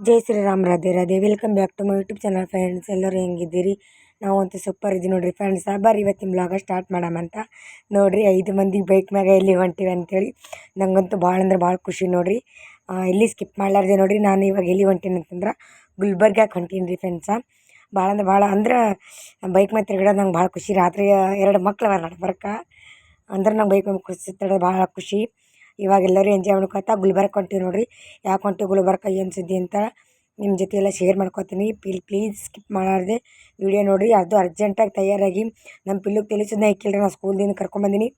Jai Shriram Radhe Radhe. Welcome back to my YouTube channel friends ಎಲ್ಲರೂ ಹೆಂಗಿದ್ದೀರಿ? ನಾವು ಅಂತೂ ಸೂಪರ್ ಇದ್ದೀವಿ ನೋಡಿರಿ ಫ್ರೆಂಡ್ಸ್ ಬರ್ರಿ ಇವತ್ತಿನ ಬ್ಲಾಗ ಸ್ಟಾರ್ಟ್ ಮಾಡಮಂತ ನೋಡಿರಿ, ಐದು ಮಂದಿ ಬೈಕ್ ಮ್ಯಾಗ ಎಲ್ಲಿ ಹೊಂಟಿವಿ ಅಂತೇಳಿ. ನಂಗಂತೂ ಭಾಳ ಅಂದ್ರೆ ಭಾಳ ಖುಷಿ ನೋಡಿರಿ. ಎಲ್ಲಿ ಸ್ಕಿಪ್ ಮಾಡಲಾರ್ದೆ ನೋಡಿರಿ, ನಾನು ಇವಾಗ ಎಲ್ಲಿ ಹೊಂಟೀನಿ ಅಂತಂದ್ರೆ ಗುಲ್ಬರ್ಗಾಗ ಹೊಂಟೀನಿ ರೀ ಫ್ರೆಂಡ್ಸ ಭಾಳ ಅಂದ್ರೆ ಭಾಳ ಅಂದ್ರೆ ಬೈಕ್ ಮೇಲೆ ತಿರ್ಗಾಡೋದು ನಂಗೆ ಭಾಳ ಖುಷಿ. ರಾತ್ರಿ ಎರಡು ಮಕ್ಳು ನಡ್ಬರ್ಕ. ಅಂದ್ರೆ ನಂಗೆ ಬೈಕ್ ಮೇಲೆ ಖುಷಿ ಭಾಳ ಖುಷಿ. ಇವಾಗ ಎಲ್ಲರೂ ಎಂಜಾಯ್ ಮಾಡ್ಕೊತಾ ಗುಲ್ಬರ್ಗ ಹೊಂಟೀವಿ ನೋಡಿರಿ. ಯಾಕೆ ಹೊಂಟೀವಿ ಗುಲ್ಬರ್ಗ, ಏನು ಸುದ್ದಿ ಅಂತ ನಿಮ್ಮ ಜೊತೆ ಎಲ್ಲ ಶೇರ್ ಮಾಡ್ಕೊತೀನಿ. ಪಿಲ್ ಪ್ಲೀಸ್ ಸ್ಕಿಪ್ ಮಾಡಾರ್ದೆ. ವಿಡಿಯೋ ನೋಡಿರಿ ಅದು ಅರ್ಜೆಂಟಾಗಿ ತಯಾರಾಗಿ ನಮ್ಮ ಪಿಲ್ಲುಗೆ ತಿಳಿಸಿದ್ನ ಇಕ್ಕಿಲ್ರಿ ನಾನು ಸ್ಕೂಲ್ದಿಂದ ಕರ್ಕೊಂಬಂದಿನಿ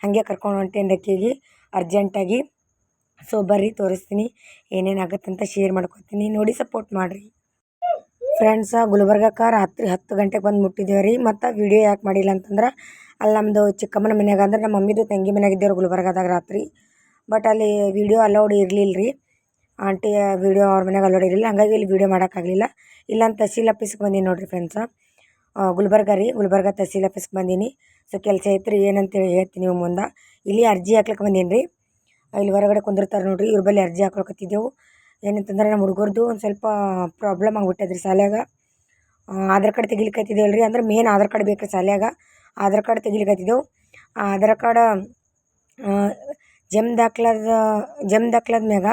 ಹಾಗೆ ಕರ್ಕೊಂಡು ಹೊಂಟೇನು ಅಕ್ಕಿಗೆ ಅರ್ಜೆಂಟಾಗಿ ಸೊ ಬರ್ರಿ, ತೋರಿಸ್ತೀನಿ. ಏನೇನು ಅಂತ ಶೇರ್ ಮಾಡ್ಕೊತೀನಿ. ನೋಡಿ ಸಪೋರ್ಟ್ ಮಾಡಿರಿ. ಫ್ರೆಂಡ್ಸ ಗುಲ್ಬರ್ಗಕ್ಕೆ ರಾತ್ರಿ ಹತ್ತು ಗಂಟೆಗೆ ಬಂದು ಮುಟ್ಟಿದ್ದೇವೆ ರೀ. ಮತ್ತು ವೀಡಿಯೋ ಯಾಕೆ ಮಾಡಿಲ್ಲ ಅಂತಂದ್ರೆ ಅಲ್ಲಿ ನಮ್ಮದು ಚಿಕ್ಕಮ್ಮನ ಮನೆಯಾಗ ಅಂದ್ರೆ ನಮ್ಮ ಮಮ್ಮಿದು ತಂಗಿ ಮನೆಯಾಗಿದ್ದೇವ್ರು ಗುಲ್ಬರ್ಗದಾಗ ರಾತ್ರಿ. ಬಟ್ ಅಲ್ಲಿ ವೀಡಿಯೋ ಅಲೌಡ್ ಇರಲಿಲ್ಲ ರೀ ಆಂಟಿ ವೀಡಿಯೋ ಅವ್ರ ಮನೆಗೆ ಅಲೌಡ್ ಇರಲಿಲ್ಲ. ಹಂಗಾಗಿ ಇಲ್ಲಿ ವೀಡಿಯೋ ಮಾಡೋಕ್ಕಾಗಲಿಲ್ಲ ಇಲ್ಲ ಅಂತ ತಹಸೀಲ್ ಆಫೀಸ್ಗೆ ಬಂದೀನಿ ನೋಡಿರಿ ಫ್ರೆಂಡ್ಸ ಗುಲ್ಬರ್ಗ ರೀ. ಗುಲ್ಬರ್ಗ ತಹಸೀಲ್ ಆಫೀಸ್ಗೆ ಬಂದೀನಿ. ಸೊ ಕೆಲಸ ಐತ್ರಿ. ಏನಂತೇಳಿ ಹೇಳ್ತೀನಿ ನೀವು ಮುಂದೆ. ಇಲ್ಲಿ ಅರ್ಜಿ ಹಾಕ್ಲಿಕ್ಕೆ ಬಂದೀನಿ ರೀ ಇಲ್ಲಿ ಹೊರಗಡೆ ಕುಂದಿರ್ತಾರೆ ನೋಡಿರಿ. ಇವ್ರ ಬಳಿ ಅರ್ಜಿ ಹಾಕ್ಕೊಳಕತ್ತಿದ್ದೆವು ಏನಂತಂದ್ರೆ ನಮ್ಮ ಹುಡುಗರ್ದು ಒಂದು ಸ್ವಲ್ಪ ಪ್ರಾಬ್ಲಮ್ ಆಗಿಬಿಟ್ಟದ್ರಿ ಶಾಲ್ಯಾಗ ಆಧಾರ್ ಕಾರ್ಡ್ ತೆಗಿಲಿಕ್ಕತ್ತಿದ್ದೇವೆ ರೀ ಅಂದ್ರೆ ಮೇನ್ ಆಧಾರ್ ಕಾರ್ಡ್ ಬೇಕು ರೀ ಶಾಲ್ಯಾಗ ಆಧಾರ್ ಕಾರ್ಡ್ ತೆಗಿಲಿಕತ್ತಿದ್ದೆವು. ಆ, ಆಧಾರ್ ಕಾರ್ಡ ಜಮ್ ದಾಖಲಾದ ಜಮ್ ದಾಖಲಾದ ಮ್ಯಾಗ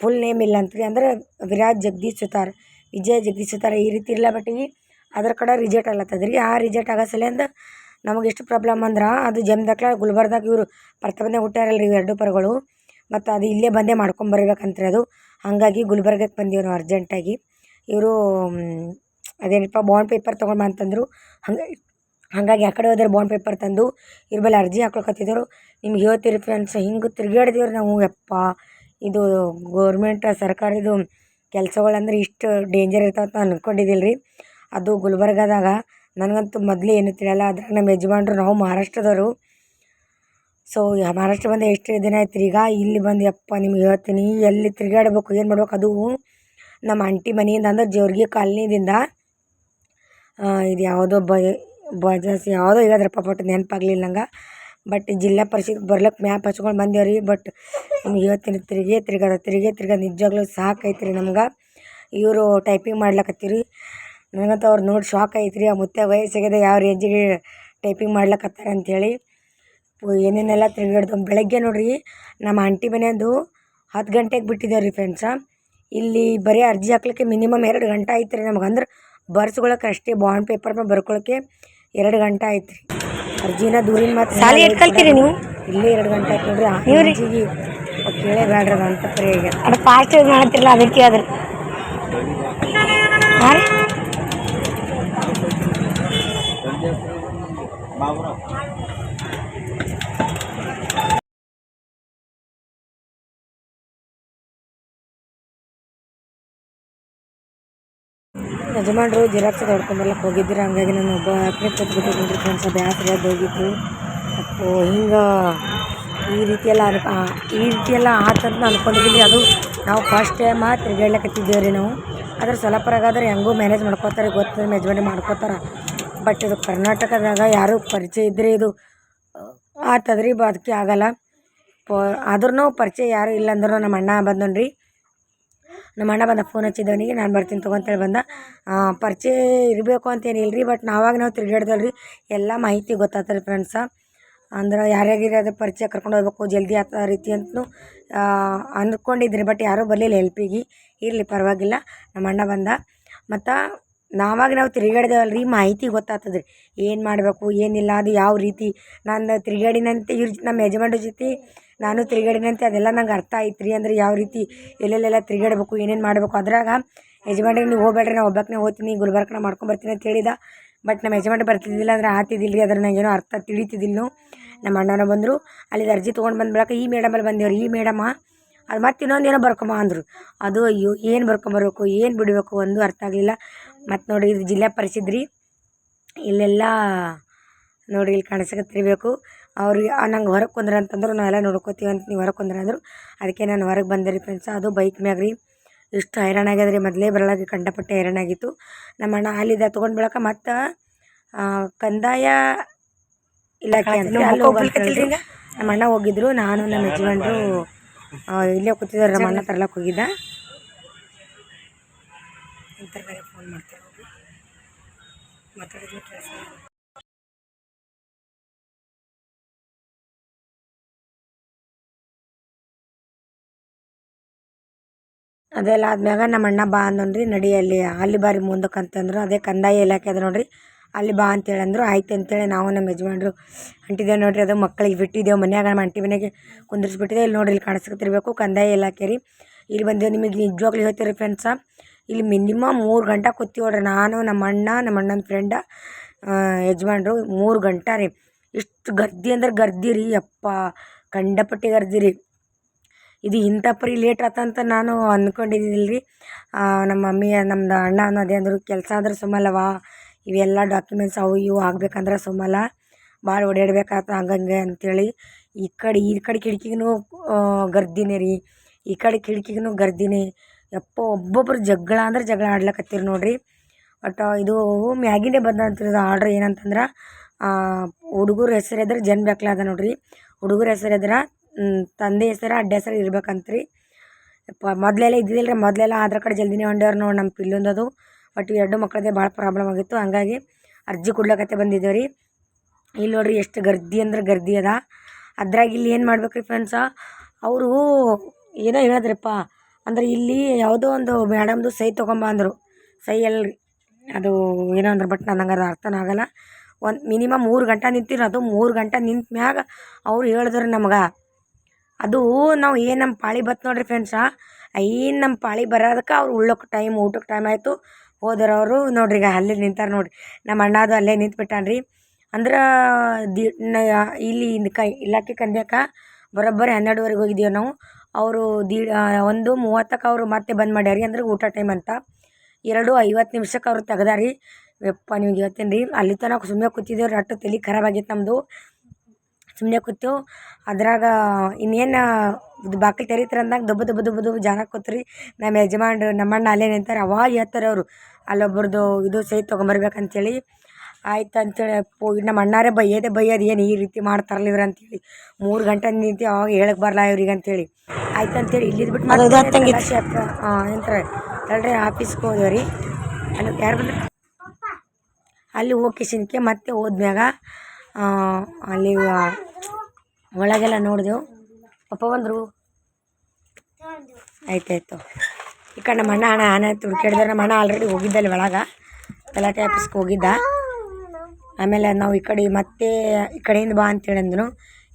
ಫುಲ್ ನೇಮ್ ಇಲ್ಲ ಅಂತ್ರಿ. ಅಂದ್ರೆ ವಿರಾಜ್ ಜಗದೀಶ್ ಸುತಾರ್, ವಿಜಯ್ ಜಗದೀಶ್ ಸುತಾರ್ ಈ ರೀತಿ ಇಲ್ಲ ಬಟ್ ಈ ಅದ್ರ ಕಡೆ ರಿಜೆಕ್ಟ್ ಆಗ್ಲತ್ತದ ರೀ ಆ ರಿಜೆಕ್ಟ್ ಆಗೋ ಸಲಿಂದ ನಮಗೆ ಎಷ್ಟು ಪ್ರಾಬ್ಲಮ್ ಅಂದ್ರೆ ಅದು ಜಮ್ ದಾಖಲೆ ಗುಲ್ಬರ್ದಾಗ ಇವರು ಪ್ರಥಮನೇ ಹುಟ್ಟ್ಯಾರಲ್ಲ ರೀ ಎರಡು ಪರಗಳು. ಮತ್ತು ಅದು ಇಲ್ಲೇ ಬಂದೇ ಮಾಡ್ಕೊಂಬರ್ಬೇಕಂತ್ರಿ ಅದು. ಹಾಗಾಗಿ ಗುಲ್ಬರ್ಗಕ್ಕೆ ಬಂದೀವಿ ನಾವು ಅರ್ಜೆಂಟಾಗಿ ಇವರು ಅದೇನಪ್ಪ ಬಾಂಡ್ ಪೇಪರ್ ತೊಗೊಂಡು ಅಂತಂದರು ಹಾಗಾಗಿ ಆ ಕಡೆ ಹೋದ್ರೆ ಬಾಂಡ್ ಪೇಪರ್ ತಂದು ಇವ್ರ ಅರ್ಜಿ ಹಾಕ್ಲಿಕತ್ತಿದ್ರು ನಿಮ್ಗೆ ಹೇಳ್ತೀರಿ ಫ್ರೆಂಡ್ಸ್ ಹಿಂಗೆ ತಿರ್ಗಾಡಿದೀವ್ರಿ ನಾವು, ಯಪ್ಪ, ಇದು ಗೋರ್ಮೆಂಟ್ ಸರ್ಕಾರಿದು ಕೆಲ್ಸಗಳಂದ್ರೆ ಇಷ್ಟು ಡೇಂಜರ್ ಇರ್ತಾವೆ ಅಂತ ಅಂದ್ಕೊಂಡಿದ್ದಿಲ್ಲ ಅದು ಗುಲ್ಬರ್ಗದಾಗ ನನಗಂತೂ ಮೊದಲು ಏನು ತಿಳಿಯಲ್ಲ, ಅದ್ರಾಗ ನಮ್ಮ ಯಜಮಾನ್ರು ನಾವು ಮಹಾರಾಷ್ಟ್ರದವರು. ಸೊ ಮಹಾರಾಷ್ಟ್ರ ಬಂದು ಎಷ್ಟು ದಿನ ಆಯ್ತು ಈಗ? ಇಲ್ಲಿ ಬಂದು, ಯಪ್ಪ, ನಿಮ್ಗೆ ಹೇಳ್ತೀನಿ, ಎಲ್ಲಿ ತಿರ್ಗಾಡ್ಬೇಕು ಏನು ಮಾಡ್ಬೇಕು? ಅದು ನಮ್ಮ ಆಂಟಿ ಮನೆಯಿಂದ ಅಂದ್ರೆ ಜೋರ್ಗಿ ಕಾಲನಿದಿಂದ ಇದು ಯಾವುದೋ ಬಯ ಬಜಾಜ್ ಯಾವುದೋ ಹೇಳಿದ್ರಪ್ಪ ಬಟ್ ನೆನಪಾಗ್ಲಿಲ್ಲ ನಂಗೆ. ಬಟ್ ಜಿಲ್ಲಾ ಪರಿಷತ್ ಬರ್ಲಕ್ಕೆ ಮ್ಯಾಪ್ ಹಚ್ಕೊಂಡು ಬಂದೇವು ರೀ. ಬಟ್ ನಮ್ಗೆ ಇವತ್ತಿನ ತಿರುಗೇ ತಿರ್ಗಾದ ತಿರುಗೇ ತಿರ್ಗಾದ ನಿಜವಾಗ್ಲೂ ಸಾಕೈತೆ ರೀ ನಮ್ಗೆ. ಇವರು ಟೈಪಿಂಗ್ ಮಾಡ್ಲಕತ್ತೀರಿ ನನಗಂತೂ ಅವ್ರು ನೋಡಿ ಶಾಕ್ ಐತೆ ರೀ ಆ ಮುತ್ತೆ ವಯಸ್ಸಾಗಿದೆ ಯಾವ ರೇಂಜಿಗೆ ಟೈಪಿಂಗ್ ಮಾಡ್ಲಕತ್ತಾರ ಅಂಥೇಳಿ ಏನೇನೆಲ್ಲ ತಿರುಗಾಡ್ದು ಬೆಳಗ್ಗೆ ನೋಡ್ರಿ. ನಮ್ಮ ಆಂಟಿ ಮನೆಯದು ಹತ್ತು ಗಂಟೆಗೆ ಬಿಟ್ಟಿದ್ದೇವೆ ರೀ ಫ್ರೆಂಡ್ಸ ಇಲ್ಲಿ ಬರೀ ಅರ್ಜಿ ಹಾಕ್ಲಿಕ್ಕೆ ಮಿನಿಮಮ್ ಎರಡು ಗಂಟೆ ಆಯ್ತು ರೀ ನಮ್ಗೆ ಅಂದ್ರೆ ಬರ್ಸ್ಕೊಳಕ್ಕೆ ಅಷ್ಟೇ ಬಾಂಡ್ ಪೇಪರ್ ಮೇಲೆ ಬರ್ಕೊಳಕ್ಕೆ. ಎರಡು ಗಂಟೆ ಆಯ್ತು ರೀ ಅರ್ಜಿನ ದೂರಿನ ಮಾತ್ರ ಸಾಲಿ ಇಟ್ಕೊಳ್ತೀರಿ ಕಲ್ತೀರಿ ನೀವು? ಇಲ್ಲೇ ಎರಡು ಗಂಟೆ ಆಯ್ತು ನೋಡ್ರಿ ಆ ಅರ್ಜಿಗೆ ಕೇಳೇ ಬೇಡ್ರಿ ಅಂತ ಪರಿ ಈಗ. ಅದು ಫಾಸ್ಟ್ ಮಾಡ್ತಿರಲ್ಲ ಅದಕ್ಕೆ ಅದ್ರ ಹಾಂ ಯಜಮಾನ್ರು ಜಿರಾಕ್ಸ್ ಹೊಡ್ಕೊಂಬರ್ಲಕ್ಕೆ ಹೋಗಿದ್ದೀರ? ಹಂಗಾಗಿ ನಾನು ಒಬ್ಬ ಅಕ್ಕನೆ ಕೂತ್ಬಿಟ್ಟು ನೋಡ್ರಿ ಫ್ರೆಂಡ್ಸ್ ಅದು ಹೋಗಿತ್ತು ಅಪ್ಪೋ, ಹಿಂಗೆ ಈ ರೀತಿಯೆಲ್ಲ ಅನ್ಕ ಈ ರೀತಿಯೆಲ್ಲ ಆತಂತ ಅನ್ಕೊಂಡಿದೀನಿ. ಅದು ನಾವು ಫಸ್ಟ್ ಟೈಮ ತಿರುಗಾಡ್ಲಕತ್ತಿದ್ದೇವೆ ರೀ ನಾವು. ಅದ್ರ ಸೊಲಪರಾಗಾದ್ರೆ ಹೆಂಗೂ ಮ್ಯಾನೇಜ್ ಮಾಡ್ಕೋತಾರೆ, ಗೊತ್ತು ಮೆಜವಾನಿ ಮಾಡ್ಕೋತಾರೆ. ಬಟ್ ಇದು ಕರ್ನಾಟಕದಾಗ ಯಾರೂ ಪರಿಚಯ ಇದ್ದರೆ ಇದು ಆತದ್ರಿ ಬದುಕಿ ಆಗಲ್ಲ. ಪ ಆದ್ರೂ ಪರಿಚಯ ಯಾರೂ ಇಲ್ಲ ಅಂದ್ರೂ ನಮ್ಮ ಅಣ್ಣ ಬಂದನ್ರಿ ನಮ್ಮ ಅಣ್ಣ ಬಂದ ಫೋನ್ ಹಚ್ಚಿದವನಿಗೆ ನಾನು ಬರ್ತೀನಿ ತೊಗೊಂತೇಳಿ ಬಂದ. ಪರಿಚಯ ಇರಬೇಕು ಅಂತೇನಿಲ್ಲ ರೀ ಬಟ್ ನಾವಾಗ ನಾವು ತಿರ್ಗಾಡ್ದಲ್ಲ ರೀ ಎಲ್ಲ ಮಾಹಿತಿ ಗೊತ್ತಾಗ್ತದೆ ಫ್ರೆಂಡ್ಸ ಅಂದ್ರೆ ಯಾರ್ಯಾಗಿರೋದು ಪರಿಚಯ ಕರ್ಕೊಂಡು ಹೋಗ್ಬೇಕು, ಜಲ್ದಿ ಆ ರೀತಿ ಅಂತಲೂ ಅಂದ್ಕೊಂಡಿದ್ರಿ ಬಟ್ ಯಾರೂ ಬರಲಿಲ್ಲ ಹೆಲ್ಪಿಗೆ ಇರಲಿ ಪರವಾಗಿಲ್ಲ, ನಮ್ಮ ಅಣ್ಣ ಬಂದ. ಮತ್ತು ನಾವಾಗ ನಾವು ತಿರುಗಾಡ್ದೇವಲ್ಲ ರೀ ಮಾಹಿತಿ ಗೊತ್ತಾಗ್ತದೆ ರೀ ಏನು ಮಾಡಬೇಕು, ಏನಿಲ್ಲ, ಅದು ಯಾವ ರೀತಿ. ನಾನು ತಿರ್ಗಾಡಿನಂತೆ ಇವ್ರ ನಮ್ಮ ಯಜಮಾನ್ರ ಜೊತೆ ನಾನು ತಿರ್ಗಾಡಿನಂತೆ, ಅದೆಲ್ಲ ನಂಗೆ ಅರ್ಥ ಆಯ್ತು ರೀ ಅಂದ್ರೆ ಯಾವ ರೀತಿ ಎಲ್ಲೆಲ್ಲೆಲ್ಲ ತಿರ್ಗಾಡ್ಬೇಕು, ಏನೇನು ಮಾಡಬೇಕು. ಅದ್ರಾಗ ಯಜಮಾನ್ರಿಗೆ ನೀವು ಹೋಗ್ಬೇಡ್ರಿ, ನಾ ಒಬ್ಬಾಕನೇ ಹೋಗ್ತೀನಿ, ಗುಲ್ಬರ್ಗನ ಮಾಡ್ಕೊಂಬರ್ತೀನಿ ಅಂತ ಹೇಳಿದ. ಬಟ್ ನಮ್ಮ ಯಜಮಾನ್ರು ಬರ್ತಿದ್ದಿಲ್ಲ ಅಂದ್ರೆ ಆತಿದ್ದಿಲ್ಲ ರೀ ಅದ್ರ ನನಗೇನೋ ಅರ್ಥ ತಿಳಿತಿದ್ದಿಲ್ಲ. ನಮ್ಮ ಅಣ್ಣನ ಬಂದರು ಅಲ್ಲಿಗೆ ಅರ್ಜಿ ತೊಗೊಂಡು ಬಂದ ಈ ಮೇಡಮಲ್ಲಿ ಬಂದೇವ್ರಿ. ಈ ಮೇಡಮ ಅದು ಮತ್ತೆ ಇನ್ನೊಂದು ಏನೋ ಬರ್ಕೊಂಬ ಅಂದರು. ಅದು ಅಯ್ಯೋ ಏನು ಬರ್ಕೊಂಬರ್ಬೇಕು ಏನು ಬಿಡಬೇಕು ಒಂದು ಅರ್ಥ ಆಗಲಿಲ್ಲ. ಮತ್ತು ನೋಡಿ ಇದು ಜಿಲ್ಲಾ ಪರಿಷತ್ ರೀ ಇಲ್ಲೆಲ್ಲ ನೋಡಿ ಇಲ್ಲಿ ಕಾಣಿಸ್ಕತ್ತಿರ್ಬೇಕು ಅವ್ರಿಗೆ ನಂಗೆ ಹೊರಗೆ ಕುಂದ್ರ ಅಂತಂದ್ರು ನಾವೆಲ್ಲ ನೋಡ್ಕೋತೀವಿ ಅಂತ ನೀವು ಹೊರಗೆ ಕುಂದ್ರ ಅಂದರು. ಅದಕ್ಕೆ ನಾನು ಹೊರಗೆ ಬಂದೆ ರೀ ಫ್ರೆಂಡ್ಸ ಅದು ಬೈಕ್ ಮ್ಯಾಗ ರೀ ಇಷ್ಟು ಹೈರಾಣ ಆಗ್ಯದ ರೀ ಮೊದಲೇ ಬರಲಾಗಿ ಕಂಡಪಟ್ಟೆ ಹೈರಾಣ ಆಗಿತ್ತು. ನಮ್ಮ ಅಣ್ಣ ಅಲ್ಲಿದ್ದ ತೊಗೊಂಡು ಬಿಳಕ ಮತ್ತು ಕಂದಾಯ ಇಲಾಖೆ ಅಂತ ನಮ್ಮ ಅಣ್ಣ ಹೋಗಿದ್ರು ನಾನು ನಮ್ಮ ಯಜಮಾನ್ರು ಇಲ್ಲೇ ಕೂತಿದ್ದಾರೆ ನಮ್ಮ ಅಣ್ಣ ತರ್ಲಕ್ಕೆ ಹೋಗಿದ್ದ. ನಂತರದಾಗ ಫೋನ್ ಮಾಡ್ತಾರೆ ಅವರು ಮಾತಾಡಿದ್ರೆ ಕೆಲಸ ಅದೆಲ್ಲ ಆದ್ಮ್ಯಾಗ ನಮ್ಮ ಅಣ್ಣ ಬಾ ಅಂದ್ರಿ ನಡಿ ಅಲ್ಲಿ ಅಲ್ಲಿ ಬಾರಿ ಮುಂದಕ್ಕೆ ಅಂತಂದ್ರು. ಅದೇ ಕಂದಾಯ ಇಲಾಖೆ ಅದ ನೋಡ್ರಿ. ಅಲ್ಲಿ ಬಾ ಅಂತೇಳಿ ಅಂದರು, ಆಯ್ತು ಅಂತೇಳಿ ನಾವು ನಮ್ಮ ಯಜಮಾನ್ರು ಹೊಂಟಿದ್ದೇವೆ ನೋಡಿರಿ, ಅದು ಮಕ್ಕಳಿಗೆ ಬಿಟ್ಟಿದ್ದೇವೆ ಮನ್ಯಾಗ ನಮ್ಮ ಅಂಟಿ ಮನೆಗೆ ಕುಂದಿರ್ಸ್ಬಿಟ್ಟಿದೆ. ಇಲ್ಲಿ ನೋಡ್ರಿ, ಇಲ್ಲಿ ಕಾಣಿಸ್ಕೊತಿರ್ಬೇಕು, ಕಂದಾಯ ಇಲಾಖೆ ರೀ ಇಲ್ಲಿ ಬಂದೇವೆ ನಿಮಗೆ ನಿಜವಾಗ್ಲೂ ಹೇಳ್ತೀರಿ ಫ್ರೆಂಡ್ಸ ಇಲ್ಲಿ ಮಿನಿಮಮ್ ಮೂರು ಗಂಟೆ ಕೂತೀವಿ ನೋಡ್ರಿ, ನಾನು, ನಮ್ಮ ಅಣ್ಣ, ನಮ್ಮ ಅಣ್ಣನ ಫ್ರೆಂಡ ಯಜಮಾನ್ರು ಮೂರು ಗಂಟೆ ರೀ. ಇಷ್ಟು ಗರ್ದಿ ಅಂದ್ರೆ ಗರ್ದಿ ರೀ, ಯಪ್ಪ, ಕಂಡಪಟ್ಟಿ ಗರ್ದಿ ರೀ. ಇದು ಇಂಥ ಪರಿ ಲೇಟ್ ಆತಂತ ನಾನು ಅಂದ್ಕೊಂಡಿದ್ದಿಲ್ಲ ರೀ ನಮ್ಮ ಮಮ್ಮಿ ನಮ್ಮದು ಅಣ್ಣ ಅನ್ನೋದೇ ಅಂದರು, ಕೆಲಸ ಆದ್ರೆ ಸುಮ್ಮಲ್ಲವಾ ಇವೆಲ್ಲ ಡಾಕ್ಯುಮೆಂಟ್ಸ್ ಅವು ಇವು ಆಗ್ಬೇಕಂದ್ರೆ ಸುಮ್ಮಲ್ಲ ಭಾಳ ಓಡಾಡ್ಬೇಕಾತ ಹಂಗಂಗೆ ಅಂತೇಳಿ. ಈ ಕಡೆ ಈ ಕಡೆ ಕಿಟಕಿಗೂ ಗರ್ದಿನೇ ರೀ. ಈ ಕಡೆ ಕಿಟಕಿಗೂ ಗರ್ದಿನೇ. ಯಪ್ಪ, ಒಬ್ಬೊಬ್ರು ಜಗಳ ಅಂದ್ರೆ ಜಗಳ ಆಡ್ಲಕತ್ತೀರಿ ನೋಡಿರಿ. ಒಟ್ಟು ಇದು ಮ್ಯಾಗಿನೇ ಬಂದಂತಿರೋದು ಆರ್ಡ್ರ್ ಏನಂತಂದ್ರೆ ಹುಡುಗರ ಹೆಸರು ಎದ್ರೆ ಜನ್ ಅದ ನೋಡ್ರಿ. ಹುಡುಗರ ಹೆಸರು ಎದ್ರೆ ತಂದೆ ಹೆಸರು, ಅಡ್ಡ ಹೆಸರು ಇರ್ಬೇಕಂತ್ರಿ. ಯಪ್ಪ, ಮೊದಲೆಲ್ಲ ಇದ್ದಿದ್ದಿಲ್ಲ ರೀ ಮೊದಲೆಲ್ಲ ಆಧಾರ್ ಕಾರ್ಡ್ ಜಲ್ದಿನೇ ಹೊಂಡ್ಯಾರ ನೋಡಿ ನಮ್ಮ ಪಿಲ್ಲುಂದದು ಬಟ್ ಎರಡು ಮಕ್ಕಳದೇ ಭಾಳ ಪ್ರಾಬ್ಲಮ್ ಆಗಿತ್ತು. ಹಂಗಾಗಿ ಅರ್ಜಿ ಕೊಡ್ಲಕತ್ತೆ ಬಂದಿದ್ದೇವೆ ರೀ ಇಲ್ಲಿ ನೋಡ್ರಿ ಎಷ್ಟು ಗರ್ದಿ ಅಂದ್ರೆ ಗರ್ದಿ ಅದ. ಅದ್ರಾಗ ಇಲ್ಲಿ ಏನು ಮಾಡ್ಬೇಕು ರೀ ಫ್ರೆಂಡ್ಸ ಅವರು ಏನೋ ಹೇಳಿದ್ರಪ್ಪ. ಅಂದ್ರೆ ಇಲ್ಲಿ ಯಾವುದೋ ಒಂದು ಮೇಡಮ್ದು ಸೈ ತೊಗೊಂಬ ಅಂದರು ಸೈ ಅಲ್ರಿ ಅದು ಏನೋ ಅಂದ್ರೆ ಬಟ್ ನನಗೆ ಅದು ಅರ್ಥನ ಆಗಲ್ಲ. ಒಂದು ಮಿನಿಮಮ್ ಮೂರು ಗಂಟೆ ನಿಂತಿರ ಅದು. ಮೂರು ಗಂಟೆ ನಿಂತ ಮ್ಯಾಗ ಅವ್ರು ಹೇಳಿದ್ರು ನಮ್ಗೆ. ಅದು ನಾವು ಏನು ನಮ್ಮ ಪಾಳಿ ಬತ್ತು ನೋಡ್ರಿ ಫ್ರೆಂಡ್ಸ ಏನು ನಮ್ಮ ಪಾಳಿ ಬರೋದಕ್ಕೆ ಅವ್ರು ಉಳ್ಳೋಕೆ ಟೈಮ್ ಊಟಕ್ಕೆ ಟೈಮ್ ಆಯಿತು. ಹೋದರು ಅವರು ನೋಡ್ರಿ ಈಗ ಅಲ್ಲೇ ನಿಂತಾರ ನೋಡ್ರಿ. ನಮ್ಮ ಅಣ್ಣದು ಅಲ್ಲೇ ನಿಂತ್ಬಿಟ್ಟಾನ ರೀ ಅಂದ್ರೆ ದಿ ಇಲ್ಲಿ ಇಂದ ಕೈ ಇಲಾಖೆ ಕಂದ್ಯಾಕ ಬರೋಬ್ಬರಿ ಹನ್ನೆರಡುವರೆಗೆ ಹೋಗಿದ್ದೀವಿ ನಾವು. ಅವರು ದಿ ಒಂದು ಮೂವತ್ತಕ್ಕೆ ಅವರು ಮತ್ತೆ ಬಂದ್ ಮಾಡ್ಯಾರಿ. ಅಂದ್ರೆ ಊಟ ಟೈಮ್ ಅಂತ. ಎರಡು ಐವತ್ತು ನಿಮಿಷಕ್ಕೆ ಅವ್ರು ತೆಗ್ದಾರಿ. ಯಪ್ಪ, ನಿಮ್ಗೆ ಹೇಳ್ತೀನಿ ರೀ ಅಲ್ಲಿ ತನಕ ಸುಮ್ಮನೆ ಕೂತಿದ್ದೇವೆ ರೀ. ಅಟ್ಟು ತಲೆ ಖರಾಬ್ ಆಗೈತೆ ನಮ್ಮದು ಸುಮ್ಮನೆ ಕೂತೆವು. ಅದ್ರಾಗ ಇನ್ನೇನು ಇದು ಬಾಗಿಲು ತೆರೀತಾರೆ ಅಂದಾಗ ದಬ್ಬ ದಬ್ಬ ದಬ್ಬ ದಬ್ಬ ಜನ ಕೂತ್ರಿ. ನಮ್ಮ ಯಜಮಾನ್ರು ನಮ್ಮ ಅಣ್ಣ ಅಲ್ಲೇ ನಿಂತಾರೆ. ಅವಾಗ ಹೇಳ್ತಾರೆ ಅವರು ಅಲ್ಲೊಬ್ರದ್ದು ಇದು ಸಹಿ ತೊಗೊಂಬರ್ಬೇಕಂತೇಳಿ. ಆಯ್ತು ಅಂತೇಳಿ ಅಪ್ಪು ನಮ್ಮ ಅಣ್ಣಾರೇ ಬೈಯೋದೆ ಬೈಯೋದು. ಏನು ಈ ರೀತಿ ಮಾಡ್ತಾರಲ್ಲ ಇವ್ರು ಅಂತೇಳಿ. ಮೂರು ಗಂಟೆ ನಿಂತು ಅವಾಗ ಹೇಳಕ್ಕೆ ಬರಲ್ಲ ಇವ್ರಿಗೆ ಅಂತೇಳಿ. ಆಯ್ತು ಅಂತೇಳಿ ಇಲ್ಲಿದ್ದು ಬಿಟ್ಟು ಮತ್ತೆ ಹಾಂ ಎಂತಾರೆ ತಳ್ರಿ ಆಫೀಸ್ಗೆ ಹೋದೇವು ರೀ ಅಲ್ಲಿ ಯಾರು ಬಂದ್ರೆ? ಅಲ್ಲಿ ಹೋಗಿ ಮತ್ತೆ ಹೋದ್ಮ್ಯಾಗ ಅಲ್ಲಿ ಒಳಗೆಲ್ಲ ನೋಡಿದೆವು. ಪಪ್ಪ ಬಂದರು? ಆಯ್ತಾಯ್ತು. ಈ ಕಡೆ ನಮ್ಮ ಅಣ್ಣ ಅಣ್ಣ ಆನೆ ಹುಡ್ಕಾಡಿದ್ರೆ ನಮ್ಮ ಅಣ್ಣ ಆಲ್ರೆಡಿ ಹೋಗಿದ್ದಲ್ಲಿ ಒಳಗೆ. ಗಲಾಟೆ ಆಫೀಸ್ಗೆ ಹೋಗಿದ್ದ. ಆಮೇಲೆ ನಾವು ಈ ಕಡೆ ಮತ್ತೆ ಈ ಕಡೆಯಿಂದ ಬಾ ಅಂತೇಳಿ ಅಂದ್ರು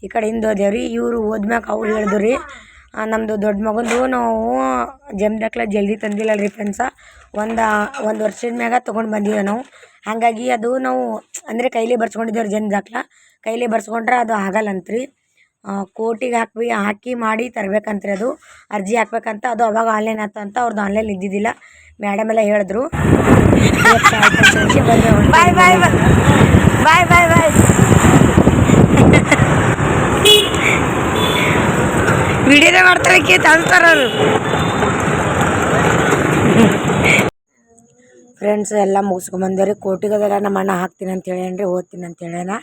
ಈ ಕಡೆಯಿಂದ ಹೋದೇವ್ರಿ ಇವರು ಹೋದ್ಮ್ಯಾಗ ಅವ್ರು ಹೇಳಿದ್ರು ರೀ. ನಮ್ಮದು ದೊಡ್ಡ ಮಗಂದು ನಾವು ಜಮ್ ದಾಖಲೆ ಜಲ್ದಿ ತಂದಿಲ್ಲ ರೀ ಫ್ರೆಂಡ್ಸ ಒಂದು ಒಂದು ವರ್ಷದ ಮ್ಯಾಗ ತೊಗೊಂಡು ಬಂದಿದ್ದೇವೆ ನಾವು. ಹಾಗಾಗಿ ಅದು ನಾವು ಅಂದರೆ ಕೈಲೇ ಬರ್ಸ್ಕೊಂಡಿದ್ದೇವ್ರಿ ಜಮ್ದಾಕ್ಲ ದಾಖಲೆ ಕೈಲೇ ಬರ್ಸ್ಕೊಂಡ್ರೆ ಅದು ಆಗಲ್ಲಂತ್ರಿ. ಕೋರ್ಟಿಗೆ ಹಾಕಿ ಹಾಕಿ ಮಾಡಿ ತರ್ಬೇಕಂತ್ರಿ ಅದು. ಅರ್ಜಿ ಹಾಕ್ಬೇಕಂತ ಅದು ಅವಾಗ ಆನ್ಲೈನ್ ಆಯ್ತು ಅಂತ ಅವ್ರದ್ದು ಆನ್ಲೈನ್ ಇದ್ದಿದ್ದಿಲ್ಲ. ಮೇಡಮ್ ಎಲ್ಲ ಹೇಳಿದ್ರು. ಬಾಯ್ ಬಾಯ್ ಬಾಯ್ ಬಾಯ್ ಬಾಯ್ ವಿಡಿಯೋನೇ ಮಾಡ್ತಾರೆ ಕೇ ಅಂತಾರೆ ಅವರು. ಫ್ರೆಂಡ್ಸ್ ಎಲ್ಲ ಮುಗಿಸ್ಕೊಂಬಂದೇವ್ರಿ ಕೋಟಿಗದೆಲ್ಲ ನಮ್ಮ ಅಣ್ಣ ಹಾಕ್ತೀನಿ ಅಂತ ಹೇಳೇನ್ರಿ ಓದ್ತೀನಿ ಅಂತ ಹೇಳ್ಯಾನ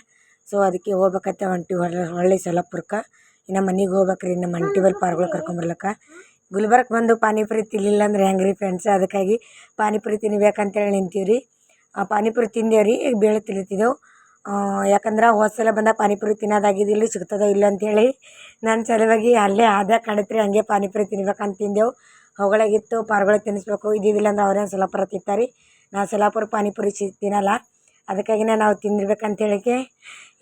ಸೊ ಅದಕ್ಕೆ ಹೋಗ್ಬೇಕತ್ತೆ ಹೊಂಟಿ ಹೊಳ್ಳಿ ಸೊಲ್ಲಾಪುರಕ್ಕೆ. ಇನ್ನು ಮನೆಗೆ ಹೋಗ್ಬೇಕ್ರಿ ನಮ್ಮ ಅಂಟಿ ಬಲ್ ಪಾರ್ಗಳು ಕರ್ಕೊಂಬರ್ಲಕ್ಕ ಗುಲ್ಬರ್ಗ ಬಂದು ಪಾನಿಪುರಿ ತಿನ್ನಲಿಲ್ಲ ಅಂದ್ರೆ ಹೆಂಗೆ ರೀ ಫ್ರೆಂಡ್ಸ್ ಅದಕ್ಕಾಗಿ ಪಾನಿಪುರಿ ತಿನ್ಬೇಕಂತೇಳಿ ನಿಂತೀವಿ ರೀ ಪಾನಿಪುರಿ ತಿಂದೇವು ರೀ ಈಗ ಬೇಳೆ ತಿಳಿತಿದ್ದೆವು ಯಾಕಂದ್ರೆ ಹೋದ ಸಲ ಬಂದಾಗ ಪಾನಿಪುರಿ ತಿನ್ನೋದಾಗಿದ್ದಿಲ್ಲ ಸಿಗ್ತದೋ ಇಲ್ಲ ಅಂತೇಳಿ ನನ್ನ ಸಲುವಾಗಿ ಅಲ್ಲೇ ಆದ ಕಾಣತ್ರಿ, ಹಂಗೆ ಪಾನಿಪುರಿ ತಿನ್ಬೇಕಂತ ತಿಂದೆವು. ಹೊಗಳಾಗಿತ್ತು ಪಾರ್ಗಳಿಗೆ ತಿನ್ನಿಸ್ಬೇಕು ಇದ್ದಿದ್ದಿಲ್ಲ ಅಂದ್ರೆ ಅವ್ರೇನು ಸೊಲ್ಲಾಪುರ ತಿಂತಾರೆ. ನಾನು ಸೊಲ್ಲಾಪುರ ಪಾನಿಪುರಿ ಚಿ, ತಿನ್ನಲ್ಲ. ಅದಕ್ಕಾಗಿನೇ ನಾವು ತಿಂದಿರ್ಬೇಕಂತ ಹೇಳಿಕೆ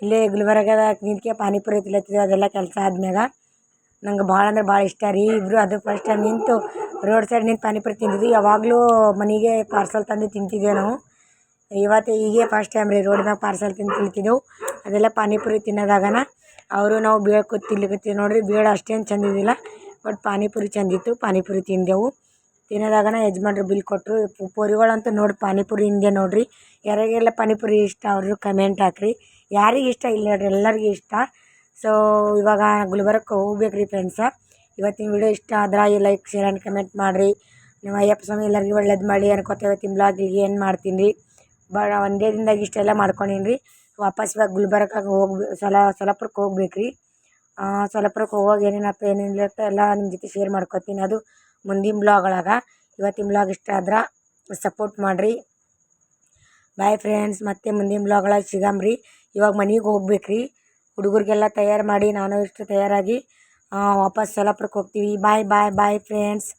ಇಲ್ಲೇ ಗುಲ್ಬರ್ಗದ ನಿಂತ್ಕೆ ಪಾನಿಪುರಿ ತಿನ್ಲತ್ತಿದ್ದೆವು ಅದೆಲ್ಲ ಕೆಲಸ ಆದ್ಮ್ಯಾಗ. ನಂಗೆ ಭಾಳ ಅಂದ್ರೆ ಭಾಳ ಇಷ್ಟ ರೀ ಇಬ್ಬರು ಅದು ಫಸ್ಟ್ ಟೈಮ್ ನಿಂತು ರೋಡ್ ಸೈಡ್ ನಿಂತು ಪಾನಿಪುರಿ ತಿಂದಿದ್ವಿ. ಯಾವಾಗಲೂ ಮನೆಗೆ ಪಾರ್ಸಲ್ ತಂದು ತಿಂತಿದ್ದೇವೆ ನಾವು. ಇವತ್ತು ಹೀಗೆ ಫಸ್ಟ್ ಟೈಮ್ ರೀ ರೋಡ್ ಮ್ಯಾಗ ಪಾರ್ಸಲ್ ತಿಂದು ತಿಂತಿದ್ದೆವು. ಅದೆಲ್ಲ ಪಾನಿಪುರಿ ತಿನ್ನೋದಾಗನ ಅವರು ನಾವು ಬೇಳೆ ಕೂತು ತಿನ್ಲಿಕತ್ತೀವಿ ನೋಡಿರಿ, ಬೇಳೆ ಅಷ್ಟೇನು ಚಂದ ಇದ್ದಿಲ್ಲ. ಬಟ್ ಪಾನಿಪುರಿ ಚಂದಿತ್ತು ಪಾನಿಪುರಿ ತಿಂದೆವು. ತಿನ್ನೋದಾಗನ ಯಜಮಾನ್ರು ಬಿಲ್ ಕೊಟ್ಟರು ಪೂರಿಗಳಂತೂ ನೋಡಿ, ಪಾನಿಪುರಿ ಹಿಂಗೆ ನೋಡಿರಿ. ಯಾರಿಗೆಲ್ಲ ಪಾನಿಪುರಿ ಇಷ್ಟ ಅವರು ಕಮೆಂಟ್ ಹಾಕ್ರಿ. ಯಾರಿಗೆ ಇಷ್ಟ ಇಲ್ಲ ನೋಡ್ರಿ, ಎಲ್ಲರಿಗೂ ಇಷ್ಟ. ಸೊ ಇವಾಗ ಗುಲ್ಬರ್ಗಕ್ಕೆ ಹೋಗ್ಬೇಕು ರೀ ಫ್ರೆಂಡ್ಸ ಇವತ್ತಿನ ವಿಡಿಯೋ ಇಷ್ಟ ಆದ್ರೆ ಲೈಕ್ ಶೇರ್ ಆ್ಯಂಡ್ ಕಮೆಂಟ್ ಮಾಡಿರಿ. ನೀವು ಅಯ್ಯಪ್ಪ ಸ್ವಾಮಿ ಎಲ್ಲರಿಗೂ ಒಳ್ಳೇದು ಮಾಡಿ ಅನ್ಕೋತ ಇವತ್ತಿನ ಬ್ಲಾಗಿಗೆ ಏನು ಮಾಡ್ತೀನಿ? ರೀ ಭಾಳ ಒಂದೇ ದಿನದಾಗ ಇಷ್ಟೆಲ್ಲ ಮಾಡ್ಕೊಂಡೀನಿ ರೀ ವಾಪಸ್ ಇವಾಗ ಗುಲ್ಬರ್ಗಾಗೆ ಹೋಗ್ಬೇ ಸೊಲ ಸೊಲ್ಲಾಪುರಕ್ಕೆ ಹೋಗ್ಬೇಕು ರೀ ಸೊಲ್ಲಾಪುರಕ್ಕೆ ಹೋಗುವಾಗ ಏನೇನಪ್ಪ ಏನೇನಿಲ್ಲ ಎಲ್ಲ ನಿಮ್ಮ ಜೊತೆ ಶೇರ್ ಮಾಡ್ಕೊತೀನಿ. ಅದು ಮುಂದಿನ ಬ್ಲಾಗ್ ಒಳಗೆ. ಇವತ್ತಿನ ಬ್ಲಾಗ್ ಇಷ್ಟ ಆದ್ರೆ ಸಪೋರ್ಟ್ ಮಾಡಿರಿ. ಬಾಯ್ ಫ್ರೆಂಡ್ಸ್ ಮತ್ತೆ ಮುಂದಿನ ಬ್ಲಾಗೊಳಗೆ ಸಿಗಮ್ರಿ ಇವಾಗ ಮನೆಗೆ ಹೋಗ್ಬೇಕ್ರಿ. ಹುಡುಗರಿಗೆಲ್ಲ ತಯಾರು ಮಾಡಿ, ನಾನು ಇಷ್ಟು ತಯಾರಾಗಿ ವಾಪಸ್ ಸೊಲ್ಲಾಪುರಕ್ಕೆ ಹೋಗ್ತೀವಿ. ಬಾಯ್ ಬಾಯ್ ಬಾಯ್ ಫ್ರೆಂಡ್ಸ್